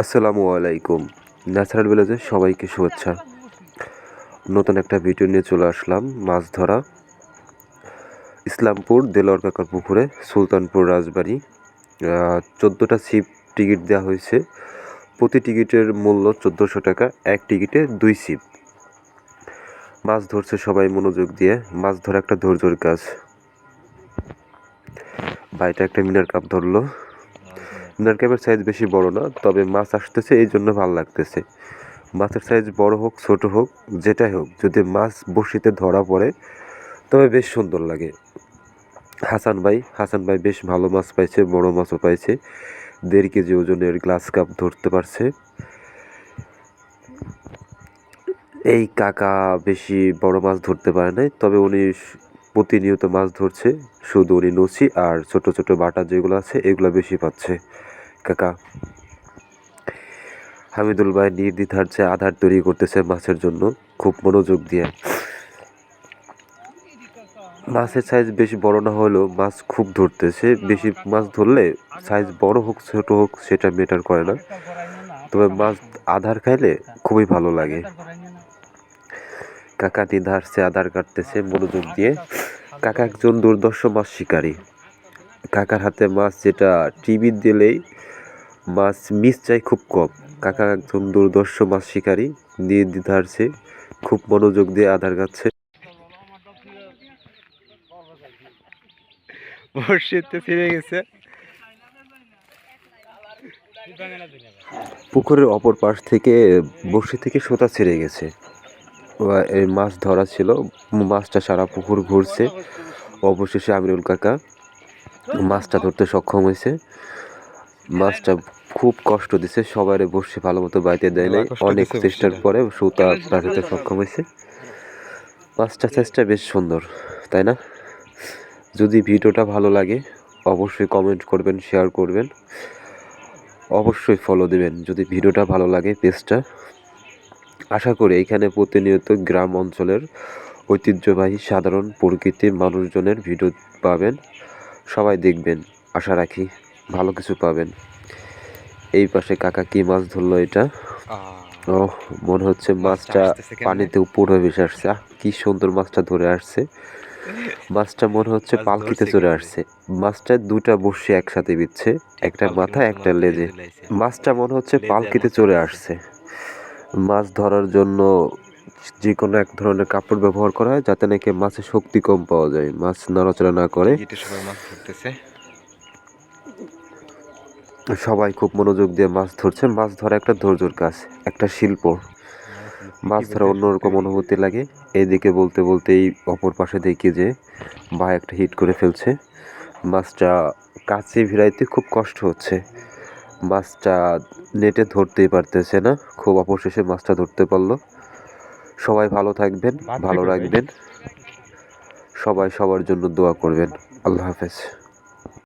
আসসালামু আলাইকুম। ন্যাচারাল ভিলেজে সবাইকে শুভেচ্ছা। নতুন একটা ভিডিও নিয়ে চলে আসলাম মাছ ধরা ইসলামপুর দেলোয়ার কাকার পুকুরে সুলতানপুর রাজবাড়ি। চোদ্দোটা ছিপ টিকিট দেওয়া হয়েছে। প্রতি টিকিটের মূল্য চোদ্দোশো টাকা, এক টিকিটে দুই ছিপ মাছ ধরছে সবাই মনোযোগ দিয়ে। মাছ ধরা একটা ধৈর্যর কাজ। ভাইটা একটা মিনার কাপ ধরলো। মিনার কাপের সাইজ বেশি বড় না, তবে মাছ আসতেছে, এই জন্য ভালো লাগতেছে। মাছের সাইজ বড় হোক, ছোট হোক, যেটাই হোক, যদি মাছ বসিতে ধরা পড়ে, তবে বেশ সুন্দর লাগে। হাসান ভাই হাসান ভাই বেশ ভালো মাছ পাইছে, বড় মাছও পাইছে। দেড় কেজি ওজনের গ্লাস কাপ ধরতে পারছে। এই কাকা বেশি বড় মাছ ধরতে পারে নাই, তবে উনি প্রতিনিয়ত মাছ ধরছে, শুধু উনি নসি আর ছোট ছোট বাটা যেগুলো আছে, এগুলো বেশি পাচ্ছে। কাকা, হামিদুল ভাই নির্দ্বিধার যে আধার তৈরি করতেছে মাছের জন্য, খুব মনোযোগ দিয়ে। মাছের সাইজ বেশি বড় না হলেও মাছ খুব ধরতেছে। বেশি মাছ ধরলে সাইজ বড় হোক, ছোট হোক, সেটা মেটার করে না। তবে মাছ আধার খাইলে খুবই ভালো লাগে। কাকা নিধারছে আধার কাটতেছে মনোযোগ দিয়ে। কাকা একজন দুর্দর্শ মাছ শিকারী। কাকার হাতে মাছ যেটা টিভি দিলেই মাছ মিস চাই খুব কম। কাকা একজন দুর্দর্শ মাছ শিকারী নিয়ে ধারছে খুব মনোযোগ দিয়ে আধার বর্ষিতে ফিরে গেছে। পুকুরের অপর পাশ থেকে বসি থেকে সোতা ছেড়ে গেছে। এই মাছ ধরা ছিল। মাছটা সারা পুকুর ঘুরছে। অবশেষে আমিরুল কাকা মাছটা ধরতে সক্ষম হয়েছে। মাছটা খুব কষ্ট দিছে। সবারে বসে ভালো মতো বাইতে দেয় নাই। অনেক চেষ্টার পরে সুতা রাখতে সক্ষম হয়েছে। মাছটা চেষ্টা বেশ সুন্দর তাই না? যদি ভিডিওটা ভালো লাগে অবশ্যই কমেন্ট করবেন শেয়ার করবেন। অবশ্যই ফলো দেবেন। যদি ভিডিওটা ভালো লাগে পেজটা আশা করি এখানে প্রতিনিয়ত গ্রাম অঞ্চলের ঐতিহ্যবাহী সাধারণ প্রকৃতির মানুষজনের ভিডিও পাবেন সবাই দেখবেন আশা রাখি ভালো কিছু পাবেন। এই পাশে কাকা কি মাছ ধরলো এটা? ও মনে হচ্ছে মাছটা পানিতে উপর ভেসে আসছে। কি সুন্দর মাছটা ধরে আসছে। মাছটা মনে হচ্ছে পালকিতে চলে আসছে। মাছটা দুটা বসে একসাথে বিচ্ছে একটা মাথা একটা লেজে। মাছটা মনে হচ্ছে পালকিতে চলে আসছে। মাছ ধরার জন্য যে কোনো এক ধরনের কাপড় ব্যবহার করা হয় যাতে নাকি মাছের শক্তি কম পাওয়া যায়। মাছ নড়াচড়া না করে। সবাই খুব মনোযোগ দিয়ে মাছ ধরছে। মাছ ধরা একটা ধৈর্যর কাজ একটা শিল্প। মাছ ধরা অন্যরকম অনুভূতি লাগে। এইদিকে বলতে বলতেই অপর পাশে দেখি যে ভাই একটা হিট করে ফেলছে। মাছটা কাছে ভিড়াইতে খুব কষ্ট হচ্ছে। মাছটা নেটে ধরতেই পারতেছে না। খুব অবশেষে মাছটা ধরতে পারল। সবাই ভালো থাকবেন ভালো রাখবেন। সবাই সবার জন্য দোয়া করবেন। আল্লাহ হাফেজ।